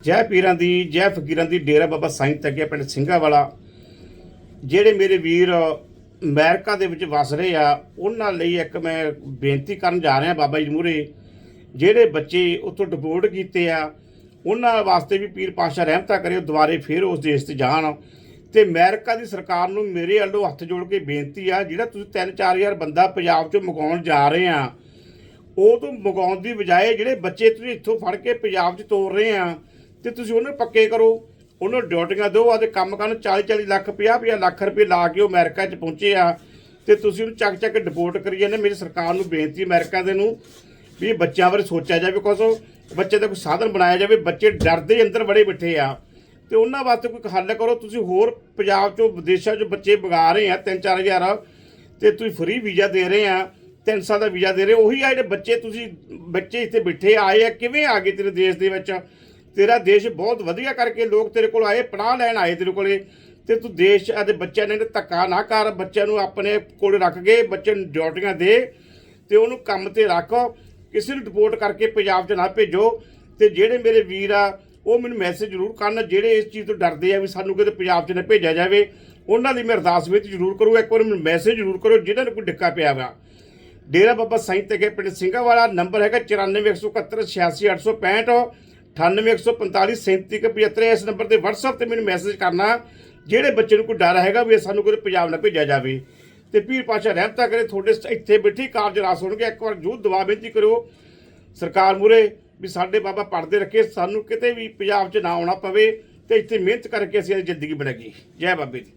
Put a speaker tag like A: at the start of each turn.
A: ਜੈ ਪੀਰਾਂ ਦੀ, ਜੈ ਫਕੀਰਾਂ ਦੀ ਡੇਰਾ ਬਾਬਾ ਸਾਈਂ ਤੱਕਿਆ ਪਿੰਡ ਸਿੰਘਾ ਵਾਲਾ ਜਿਹੜੇ ਮੇਰੇ ਵੀਰ ਅਮਰੀਕਾ ਦੇ ਵਿੱਚ ਵਸ ਰਹੇ ਆ, ਉਹਨਾਂ ਲਈ ਇੱਕ ਮੈਂ ਬੇਨਤੀ ਕਰਨ ਜਾ ਰਿਹਾ ਬਾਬਾ ਜੀ ਮੂਹਰੇ, ਜਿਹੜੇ ਬੱਚੇ ਉੱਥੋਂ ਡਿਪੋਰਟ ਕੀਤੇ ਆ, ਉਹਨਾਂ ਵਾਸਤੇ ਵੀ ਪੀਰ ਪਾਸ਼ਾ ਰਹਿਮਤਾ ਕਰੇ, ਉਹ ਦੁਬਾਰੇ ਫੇਰ ਉਸ ਦੇਸ਼ ਤੇ ਜਾਣ। ਤੇ ਅਮਰੀਕਾ ਦੀ ਸਰਕਾਰ ਨੂੰ ਮੇਰੇ ਵੱਲੋਂ ਹੱਥ ਜੋੜ ਕੇ ਬੇਨਤੀ ਆ, ਜਿਹੜਾ ਤੁਸੀਂ 3-4000 ਬੰਦਾ ਪੰਜਾਬ ਚੋਂ ਮੰਗਾਉਣ ਜਾ ਰਹੇ ਆ, ਉਹ ਤੋਂ ਮੰਗਾਉਣ ਦੀ ਬਜਾਏ ਜਿਹੜੇ ਬੱਚੇ ਤੁਸੀਂ ਇੱਥੋਂ ਫੜ ਕੇ ਪੰਜਾਬ 'ਚ ਤੋਰ ਰਹੇ ਆ ਤੇ ਤੁਸੀਂ ਉਹਨਾਂ ਨੂੰ ਪੱਕੇ ਕਰੋ। ਉਹਨਾਂ ਨੂੰ ਡਿਊਟੀਆਂ ਦਿਓ ਆਦੇ ਕੰਮ ਕਰਨ 40 40 ਲੱਖ 50 50 ਲੱਖ ਰੁਪਏ ਲਾ ਕੇ ਉਹ ਅਮਰੀਕਾ 'ਚ ਪਹੁੰਚੇ ਆ। ਤੇ ਤੁਸੀਂ ਉਹਨੂੰ ਚੱਕ ਚੱਕ ਡਿਪੋਰਟ ਕਰੀ ਜਾਂਦੇ ਮੇਰੀ ਸਰਕਾਰ ਨੂੰ ਬੇਨਤੀ ਅਮਰੀਕਾ ਦੇ ਨੂੰ ਵੀ ਇਹ ਬੱਚਿਆਂ ਬਾਰੇ ਸੋਚਿਆ ਜਾਵੇ ਬਿਕੋਜ਼ ਬੱਚੇ ਦਾ ਕੋਈ ਸਾਧਨ ਬਣਾਇਆ ਜਾਵੇ, ਬੱਚੇ ਡਰਦੇ ਅੰਦਰ ਬੜੇ ਬਿਠੇ ਆ। ਤੇ ਉਹਨਾਂ ਵਾਸਤੇ ਕੋਈ ਹੱਲ ਕਰੋ, ਤੁਸੀਂ ਹੋਰ ਪੰਜਾਬ 'ਚੋਂ, ਵਿਦੇਸ਼ਾਂ 'ਚੋਂ ਬੱਚੇ ਵਗਾ ਰਹੇ ਆ 3-4000 ਤੇ ਤੁਸੀਂ ਫ੍ਰੀ ਵੀਜ਼ਾ ਦੇ ਰਹੇ ਆ, ਤਿੰਨ ਸਾਲ ਦਾ ਵੀਜ਼ਾ ਦੇ ਰਹੇ, ਉਹੀ ਆ ਜਿਹੜੇ ਬੱਚੇ ਤੁਸੀਂ, ਬੱਚੇ ਇੱਥੇ ਬਿਠੇ ਆਏ ਆ, ਕਿਵੇਂ ਆ ਗਏ ਤੇਰੇ ਦੇਸ਼ ਦੇ ਵਿੱਚ? ਤੇਰਾ ਦੇਸ਼ ਬਹੁਤ ਵਧੀਆ ਕਰਕੇ ਲੋਕ ਤੇਰੇ ਕੋਲ ਆਏ ਪਨਾਹ ਲੈਣ ਆਏ ਤੇਰੇ ਕੋਲੇ। ਤੇ ਤੂੰ ਦੇਸ਼ ਅਤੇ ਬੱਚਿਆਂ ਨੇ ਧੱਕਾ ਨਾ ਕਰ, ਬੱਚਿਆਂ ਨੂੰ ਆਪਣੇ ਕੋਲ ਰੱਖ ਕੇ ਬੱਚੇ ਨੂੰ ਡਿਊਟੀਆਂ ਦੇ ਤੇ ਉਹਨੂੰ ਕੰਮ ਤੇ ਰੱਖ, ਕਿਸੇ ਨੂੰ ਰਿਪੋਰਟ ਕਰਕੇ ਪੰਜਾਬ 'ਚ ਨਾ ਭੇਜੋ। ਤੇ ਜਿਹੜੇ ਮੇਰੇ ਵੀਰ ਆ, ਉਹ ਮੈਨੂੰ ਮੈਸੇਜ ਜ਼ਰੂਰ ਕਰਨ, ਜਿਹੜੇ ਇਸ ਚੀਜ਼ ਤੋਂ ਡਰਦੇ ਆ ਵੀ ਸਾਨੂੰ ਕਿਤੇ ਪੰਜਾਬ 'ਚ ਨਾ ਭੇਜਿਆ ਜਾਵੇ, ਉਹਨਾਂ ਦੀ ਮੈਂ ਅਰਦਾਸ ਵਿੱਚ ਜ਼ਰੂਰ ਕਰੋ ਇੱਕ ਵਾਰ ਮੈਨੂੰ ਮੈਸੇਜ ਜ਼ਰੂਰ ਕਰੋ, ਜਿਹਨਾਂ ਨੂੰ ਕੋਈ ਡਿੱਕਾ ਪਿਆ ਵਾ। ਡੇਰਾ ਬਾਬਾ ਸਾਈਂ ਤੇ ਪਿੰਡ ਸਿੰਘਾ ਵਾਲਾ ਨੰਬਰ ਹੈਗਾ 9417186865 9815473775 ਇਸ ਨੰਬਰ ਤੇ WhatsApp ਤੇ ਮੈਨੂੰ ਮੈਸੇਜ ਕਰਨਾ, ਜਿਹੜੇ ਬੱਚੇ ਨੂੰ ਕੋਈ ਡਰ ਹੈਗਾ ਵੀ ਇਹ ਸਾਨੂੰ ਕੋਈ ਪੰਜਾਬ ਨਾ ਭੇਜਿਆ ਜਾਵੇ। ਤੇ ਪੀਰ ਪਾਸ਼ਾ ਰਹਿਮਤਾ ਕਰੇ, ਤੁਹਾਡੇ ਸ- ਇੱਥੇ ਬੈਠੀ ਕਾਰਜ ਰਾਸ ਹੋਣਗੇ ਇੱਕ ਵਾਰ ਜੂਦ ਦਵਾ ਬੇਨਤੀ ਕਰਿਓ। ਸਰਕਾਰ ਮੂਰੇ ਵੀ ਸਾਡੇ ਬਾਬਾ ਪੜਦੇ ਰੱਖੇ, ਸਾਨੂੰ ਕਿਤੇ ਵੀ ਪੰਜਾਬ 'ਚ ਨਾ ਆਉਣਾ ਪਵੇ ਤੇ ਇੱਥੇ ਮਿਹਨਤ ਕਰਕੇ ਅਸੀਂ ਜ਼ਿੰਦਗੀ ਬਣਾਈਏ। ਜੈ ਬਾਬੇ ਦੀ।